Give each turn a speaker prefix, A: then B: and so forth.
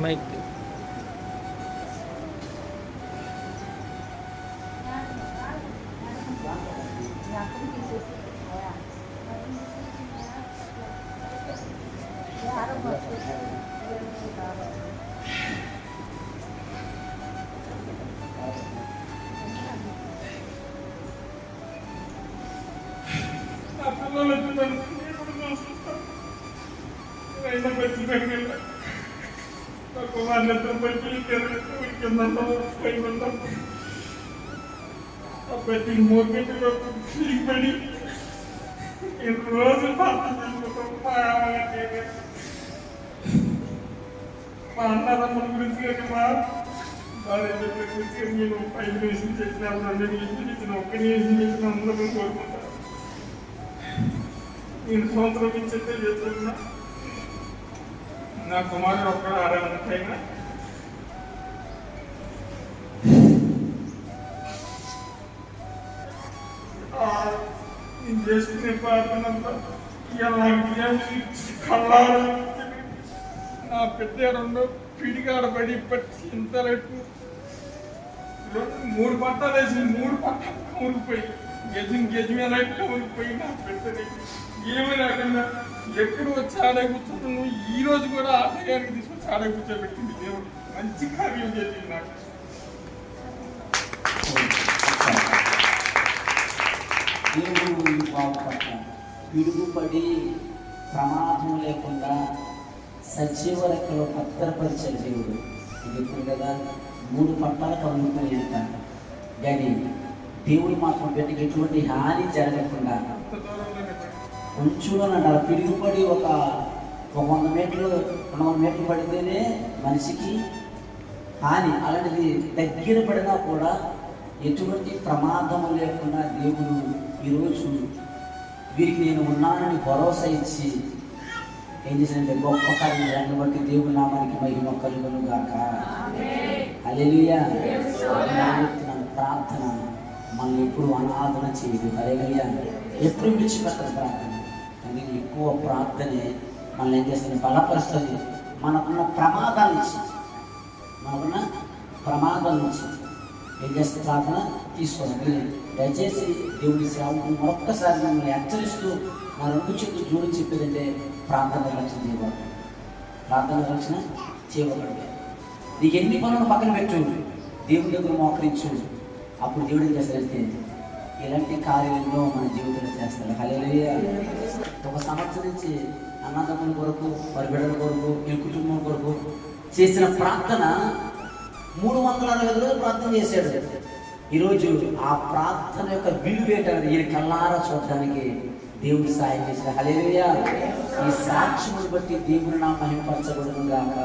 A: Mic
B: నా పిల్లలు వచ్చి నన్ను ఎప్పుడు చూసుకుంటారు అయినా వచ్చి దగ్గర నా రోజు మా అన్నదమ్ముల గురించి కానీ మా గురించి నేను ఐదు చేసిన రెండు నిమిషం చేసిన ఒక్క చేసిన అందరూ కోరుకుంటాను నేను సంవత్సరం నుంచి చేస్తున్నా. నా కుమారుడు ఒక్కడ ఆరాధనకైనా నేను చేసుకునే ప్రార్థనంతా ఇలాంటి కళ్ళారు నా పెద్ద రెండు పిడిగాడ పడి పట్టి ఇంత మూడు పట్టాలు వేసి మూడు పట్టాలు కములిపోయి గజం గజం రైట్ కములిపోయి నా పెద్దది ఏమీ రాకుండా ఎప్పుడు వచ్చి ఆడే కూర్చున్నాను. ఈ రోజు కూడా ఆశయానికి తీసుకొచ్చి ఆడే కూర్చోబెట్టింది దేవుడు. మంచి కార్యం చేసింది నాకు.
C: దేవుడు ఈ పిడుగుపడి ప్రమాదం లేకుండా సజీవ రెక్కలో భద్రపరిచే దేవుడు. ఇది ఇప్పుడు కదా మూడు పట్టాలకు అమ్ముకునేంత కానీ దేవుడు మాత్రం బిడ్డకి ఎటువంటి హాని జరగకుండా
B: అంత దూరంలోనే పడి.
C: కొంచెంలో అన్నారు పిడుగుపడి ఒక ఒక వంద మీటర్లు రెండు వందల మీటర్లు పడితేనే మనిషికి హాని. అలాంటిది దగ్గర పడినా కూడా ఎటువంటి ప్రమాదం లేకుండా దేవుడు ఈరోజు వీరికి నేను ఉన్నానని భరోసా ఇచ్చి ఏం చేశానంటే గొప్ప కార్యం దాన్ని బట్టి దేవుడి నామానికి మహిమ కలుగును గాక. అలెలుయా ప్రార్థన మనం ఎప్పుడు అనాదన చేయదు. అలెలుయా ఎప్పుడు విడిచిపెట్టదు ప్రార్థన. కానీ ఎక్కువ ప్రార్థనే మనల్ని ఏం చేస్తుంది? బలపరుస్తుంది. మనకున్న ప్రమాదాల నుంచి మనకున్న ప్రమాదాల నుంచి ఏం చేస్తే ప్రార్థన? తీసుకోవాలి. దయచేసి దేవుడి సేవకు మరొక్కసారి మిమ్మల్ని హెచ్చరిస్తూ నా రెండు చేతులు జోడి చెప్పేదంటే ప్రార్థన రక్షణ చేయబడదు. ప్రార్థన రక్షణ చేయబడదు. నీకు ఎన్ని పనులు పక్కన పెట్టు. దేవుడి దగ్గర మోకరించు అప్పుడు దేవుడు ఏం చేస్తాడంటే ఇలాంటి మన జీవితంలో చేస్తాడు. హల్లెలూయా. ఒక సంవత్సరం నుంచి అన్నదమ్ముల కొరకు వారి బిడ్డల కొరకు ఈ కుటుంబం కొరకు చేసిన ప్రార్థన మూడు వందల అరవై రోజులు ప్రార్థన చేశాడు. ఈరోజు ఆ ప్రార్థన యొక్క విలువేట ఈయన కల్లారా చూడడానికి దేవుడు సాయం చేసిన హలేలుయా ఈ సాక్ష్యమును బట్టి దేవుడు నా మహిమపరచబడును గాక.